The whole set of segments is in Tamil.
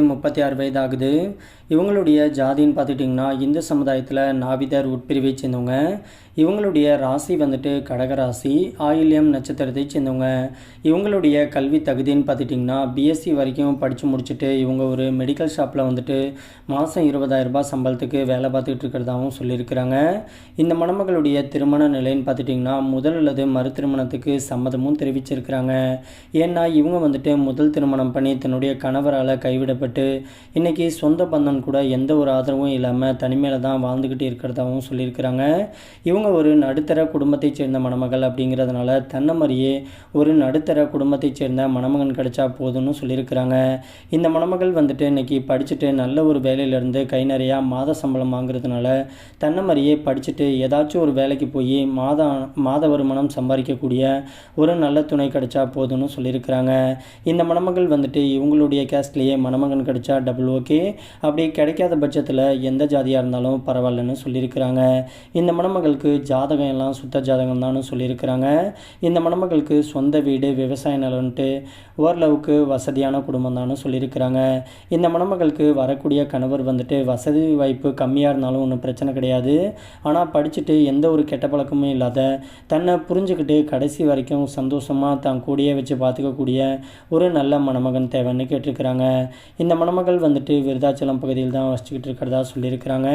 முப்பத்தி ஆறு வயது ஆகுது இவங்களுடைய ஜாதின்னு பார்த்துட்டிங்கன்னா இந்து சமுதாயத்தில் நாவிதர் உட்பிரிவை சேர்ந்தவங்க. இவங்களுடைய ராசி வந்துட்டு கடகராசி ஆயில்யம் நட்சத்திரத்தை சேர்ந்தவங்க. இவங்களுடைய கல்வி தகுதின்னு பார்த்துட்டிங்கன்னா பிஎஸ்சி வரைக்கும் படித்து முடிச்சுட்டு இவங்க ஒரு மெடிக்கல் ஷாப்பில் வந்துட்டு மாதம் இருபதாயிரம் ரூபாய் சம்பளத்துக்கு வேலை பார்த்துக்கிட்டு இருக்கிறதாகவும் சொல்லியிருக்கிறாங்க. இந்த மணமகளுடைய திருமண நிலைன்னு பார்த்துட்டிங்கன்னா முதல் அல்லது மறு திருமணத்துக்கு சம்மதமும் தெரிவிச்சிருக்கிறாங்க. ஏன்னா இவங்க வந்துட்டு முதல் திருமணம் பண்ணி தன்னுடைய கணவரால் கைவிட கைவிடப்பட்டு இன்றைக்கி சொந்த பந்தம் கூட எந்த ஒரு ஆதரவும் இல்லாமல் தனிமையில் தான் வாழ்ந்துக்கிட்டு இருக்கிறதாகவும் சொல்லியிருக்கிறாங்க. இவங்க ஒரு நடுத்தர குடும்பத்தைச் சேர்ந்த மணமகள் அப்படிங்கிறதுனால தன்னை மாதிரியே ஒரு நடுத்தர குடும்பத்தைச் சேர்ந்த மணமகன் கிடைச்சா போதும்னு சொல்லியிருக்கிறாங்க. இந்த மணமகள் வந்துட்டு இன்னைக்கு படிச்சுட்டு நல்ல ஒரு வேலையிலேருந்து கை நிறையா மாத சம்பளம் வாங்குறதுனால தன்னை மாதிரியே படிச்சுட்டு ஏதாச்சும் ஒரு வேலைக்கு போய் மாத மாத வருமானம் சம்பாதிக்கக்கூடிய ஒரு நல்ல துணை கிடைச்சா போதும்னு சொல்லியிருக்கிறாங்க. இந்த மணமகள் வந்துட்டு இவங்களுடைய கேஸ்ட்லேயே மணமகன் கிடைச்சா டபுள் ஓகே அப்படி கிடைக்காத பட்சத்தில் எந்த ஜாதியாக இருந்தாலும் பரவாயில்லன்னு சொல்லியிருக்கிறாங்க. இந்த மணமகளுக்கு ஜாதகம் எல்லாம் சுத்த ஜாதகம் தான் சொல்லியிருக்கிறாங்க. இந்த மணமகளுக்கு சொந்த வீடு விவசாய நிலம்ன்ட்டு ஓரளவுக்கு வசதியான குடும்பம் தான் சொல்லியிருக்கிறாங்க. இந்த மணமகளுக்கு வரக்கூடிய கணவர் வந்துட்டு வசதி வாய்ப்பு கம்மியாக இருந்தாலும் ஒன்றும் பிரச்சனை கிடையாது. ஆனால் படிச்சுட்டு எந்த ஒரு கெட்ட பழக்கமும் இல்லாத தன்னை புரிஞ்சுக்கிட்டு கடைசி வரைக்கும் சந்தோஷமாக தான் கூடயே வச்சு பார்த்துக்கக்கூடிய ஒரு நல்ல மணமகன் தேவைன்னு கேட்டிருக்கிறாங்க. இந்த மணமகள் வந்துட்டு விருதாச்சலம் பகுதியில் தான் வசிச்சுக்கிட்டு இருக்கிறதா சொல்லியிருக்கிறாங்க.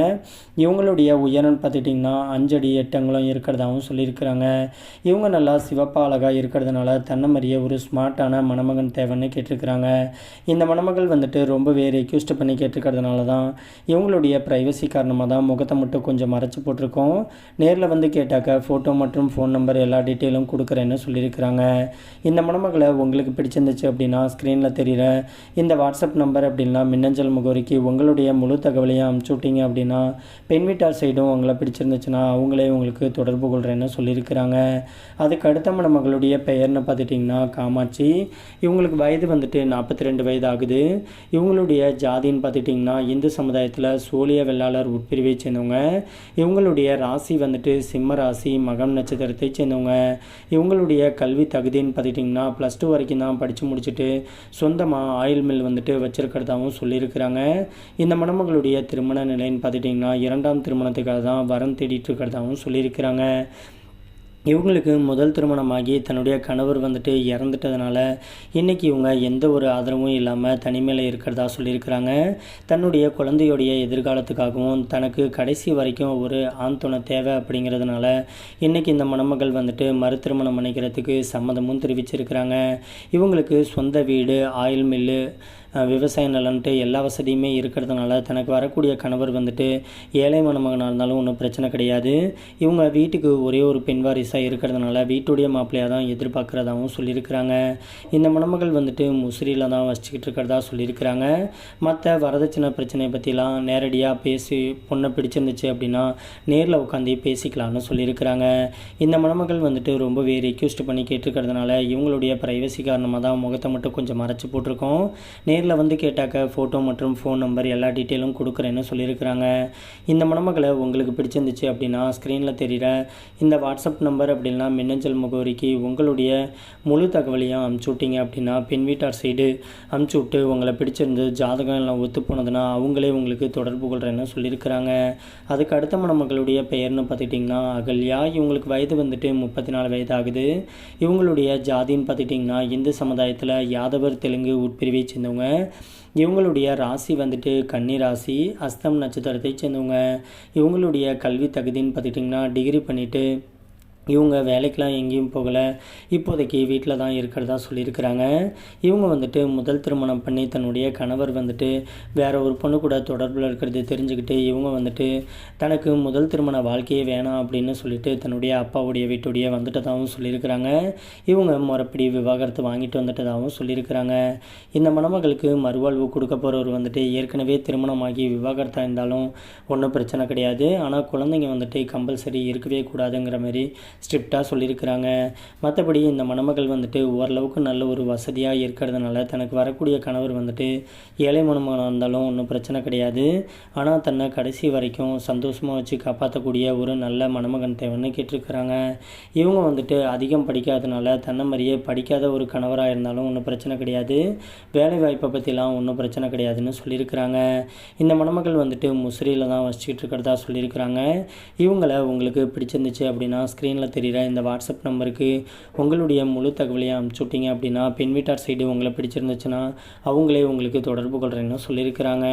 இவங்களுடைய உயரம் பார்த்துட்டிங்கன்னா அஞ்சடி எட்டங்களும் இருக்கிறதாவும் சொல்லியிருக்கிறாங்க. இவங்க நல்லா சிவப்பா அழகாக இருக்கிறதுனால தன்னமறிய ஒரு ஸ்மார்ட்டான மணமகன் தேவைன்னு கேட்டிருக்கிறாங்க. இந்த மணமகள் வந்துட்டு ரொம்பவே ரெக்யூஸ்ட் பண்ணி கேட்டிருக்கிறதுனால தான் இவங்களுடைய ப்ரைவசி காரணமாக தான் முகத்தை மட்டும் கொஞ்சம் மறைச்சி போட்டிருக்கோம். நேரில் வந்து கேட்டாக்க ஃபோட்டோ மற்றும் ஃபோன் நம்பர் எல்லா டீட்டெயிலும் கொடுக்குறேன்னு சொல்லியிருக்கிறாங்க. இந்த மணமகளை உங்களுக்கு பிடிச்சிருந்துச்சு அப்படின்னா ஸ்க்ரீனில் தெரிகிற இந்த வாட்ஸ்அப் நம்பர் நம்பர் அப்படின்னா மின்னஞ்சல் முகவரிக்கு உங்களுடைய முழு தகவலையும் அனுப்பிச்சு விட்டீங்க அப்படின்னா பெண் வீட்டார் சைடும் உங்களை பிடிச்சிருந்துச்சுன்னா அவங்களே உங்களுக்கு தொடர்பு கொள்கிறேன்னு சொல்லியிருக்கிறாங்க. அதுக்கு அடுத்த மணமகளுடைய பெயர்னு பார்த்துட்டிங்கன்னா காமாட்சி. இவங்களுக்கு வயது வந்துட்டு நாற்பத்தி ரெண்டு வயது ஆகுது இவங்களுடைய ஜாதின்னு பார்த்துட்டிங்கன்னா இந்து சமுதாயத்தில் சோழிய வெள்ளாளர் உட்பிரிவை சேர்ந்தவங்க. இவங்களுடைய ராசி வந்துட்டு சிம்ம ராசி மகம் நட்சத்திரத்தை சேர்ந்தவங்க. இவங்களுடைய கல்வி தகுதின்னு பார்த்துட்டிங்கன்னா ப்ளஸ் டூ வரைக்கும் தான் படித்து முடிச்சுட்டு சொந்தமாக ஆயில் மில் வந்துட்டு வச்சு வச்சுருக்கிறதாகவும் சொல்லியிருக்கிறாங்க. இந்த மணமகளுடைய திருமண நிலைன்னு பார்த்துட்டிங்கன்னா இரண்டாம் திருமணத்துக்காக தான் வரம் தேடிட்டு இருக்கிறதாகவும் சொல்லியிருக்கிறாங்க. இவங்களுக்கு முதல் திருமணமாகி தன்னுடைய கணவர் வந்துட்டு இறந்துட்டதுனால இன்றைக்கி இவங்க எந்த ஒரு ஆதரவும் இல்லாமல் தனிமையில் இருக்கிறதா சொல்லியிருக்கிறாங்க. தன்னுடைய குழந்தையுடைய எதிர்காலத்துக்காகவும் தனக்கு கடைசி வரைக்கும் ஒரு ஆண் துணை தேவை அப்படிங்கிறதுனால இன்றைக்கி இந்த மணமகள் வந்துட்டு மறு திருமணம் பண்ணிக்கிறதுக்கு சம்மதமும் தெரிவிச்சிருக்கிறாங்க. இவங்களுக்கு சொந்த வீடு ஆயில் மில்லு விவசாய நலன்ட்டு எல்லா வசதியுமே இருக்கிறதுனால தனக்கு வரக்கூடிய கணவர் வந்துட்டு ஏழை மணமகனாக இருந்தாலும் ஒன்றும் பிரச்சனை கிடையாது. இவங்க வீட்டுக்கு ஒரே ஒரு பெண் வாரிசாக இருக்கிறதுனால வீட்டுடைய மாப்பிள்ளையாக தான் எதிர்பார்க்குறதாகவும் சொல்லியிருக்கிறாங்க. இந்த மணமகள் வந்துட்டு முசிறியில் தான் வச்சுக்கிட்டு இருக்கிறதா சொல்லியிருக்கிறாங்க. மற்ற வரதட்சணை பிரச்சனையை பற்றிலாம் நேரடியாக பேசி பொண்ணை பிடிச்சிருந்துச்சு அப்படின்னா நேரில் உட்காந்து பேசிக்கலாம்னு சொல்லியிருக்கிறாங்க. இந்த மணமகள் வந்துட்டு ரொம்பவே ரெக்யூஸ்ட் பண்ணி கேட்டிருக்கிறதுனால இவங்களுடைய ப்ரைவசி காரணமாக தான் முகத்தை மட்டும் கொஞ்சம் மறைச்சி போட்டிருக்கோம். நேரில் வந்து கேட்டாக்க ஃபோட்டோ மற்றும் ஃபோன் நம்பர் எல்லா டீட்டெயிலும் கொடுக்குறேன்னு சொல்லியிருக்கிறாங்க. இந்த மணமகளை உங்களுக்கு பிடிச்சிருந்துச்சு அப்படின்னா ஸ்க்ரீனில் தெரிகிற இந்த வாட்ஸ்அப் நம்பர் அப்படின்னா மின்னஞ்சல் முகவரிக்கு உங்களுடைய முழு தகவலையும் அமுச்சு விட்டீங்க அப்படின்னா பெண் வீட்டார் சைடு அமுச்சு விட்டு உங்களை பிடிச்சிருந்து ஜாதகம் எல்லாம் ஒத்து போனதுன்னா அவங்களே உங்களுக்கு தொடர்பு கொள்கிறேன்னு சொல்லியிருக்கிறாங்க. அதுக்கு அடுத்த மணமகளுடைய பெயர்னு பார்த்துக்கிட்டிங்கன்னா அகல்யா. இவங்களுக்கு வயது வந்துட்டு முப்பத்தி நாலு வயது ஆகுது இவங்களுடைய ஜாதின்னு பார்த்துட்டிங்கன்னா இந்து சமுதாயத்தில் யாதவர் தெலுங்கு உட்பிரிவை சேர்ந்தவங்க இவங்களுடைய ராசி வந்துட்டு கன்னி ராசி அஸ்தம் நட்சத்திரத்தை சேர்ந்தவங்க. இவங்களுடைய கல்வி தகுதின்னு பார்த்துட்டிங்கன்னா டிகிரி பண்ணிவிட்டு இவங்க வேலைக்கெலாம் எங்கேயும் போகலை. இப்போதைக்கு வீட்டில் தான் இருக்கிறதா சொல்லியிருக்கிறாங்க. இவங்க வந்துட்டு முதல் திருமணம் பண்ணி தன்னுடைய கணவர் வந்துட்டு வேற ஒரு பொண்ணு கூட தொடர்பில் இருக்கிறது தெரிஞ்சுக்கிட்டு இவங்க வந்துட்டு தனக்கு முதல் திருமண வாழ்க்கையே வேணாம் அப்படின்னு சொல்லிட்டு தன்னுடைய அப்பாவுடைய வீட்டுடைய வந்துட்டதாகவும் சொல்லியிருக்கிறாங்க. இவங்க முறைப்படி விவாகரத்து வாங்கிட்டு வந்துட்டதாகவும் சொல்லியிருக்கிறாங்க. இந்த மணமகளுக்கு மறுவாழ்வு கொடுக்க போகிறவர் வந்துட்டு ஏற்கனவே திருமணமாகி விவாகரத்தாக இருந்தாலும் ஒன்றும் பிரச்சனை கிடையாது. ஆனால் குழந்தைங்க வந்துட்டு கம்பல்சரி இருக்கவே கூடாதுங்கிற மாதிரி ஸ்ட்ரிக்டாக சொல்லியிருக்கிறாங்க. மற்றபடி இந்த மணமகள் வந்துட்டு ஓரளவுக்கு நல்ல ஒரு வசதியாக இருக்கிறதுனால தனக்கு வரக்கூடிய கணவர் வந்துட்டு ஏழை மணமகனாக இருந்தாலும் ஒன்றும் பிரச்சனை கிடையாது. ஆனால் தன்னை கடைசி வரைக்கும் சந்தோஷமாக வச்சு காப்பாற்றக்கூடிய ஒரு நல்ல மணமகன் தேவைன்னு கேட்டிருக்கிறாங்க. இவங்க வந்துட்டு அதிகம் படிக்காதனால தன்னை மாதிரியே படிக்காத ஒரு கணவராக இருந்தாலும் ஒன்றும் பிரச்சனை கிடையாது. வேலை வாய்ப்பை பற்றிலாம் ஒன்றும் பிரச்சனை கிடையாதுன்னு சொல்லியிருக்கிறாங்க. இந்த மணமகள் வந்துட்டு முசிறியில் தான் வச்சுக்கிட்டு இருக்கிறதா சொல்லியிருக்கிறாங்க. இவங்களை உங்களுக்கு பிடிச்சிருந்துச்சு அப்படின்னா ஸ்க்ரீனில் தெரிகிற இந்த வாட்ஸ்அப் நம்பருக்கு உங்களுடைய முழு தகவலையும் அனுப்பிச்சி விட்டீங்க அப்படின்னா பெண் வீட்டார் சைடு உங்களை பிடிச்சிருந்துச்சுன்னா அவங்களே உங்களுக்கு தொடர்பு கொள்கிறேன்னு சொல்லியிருக்கிறாங்க.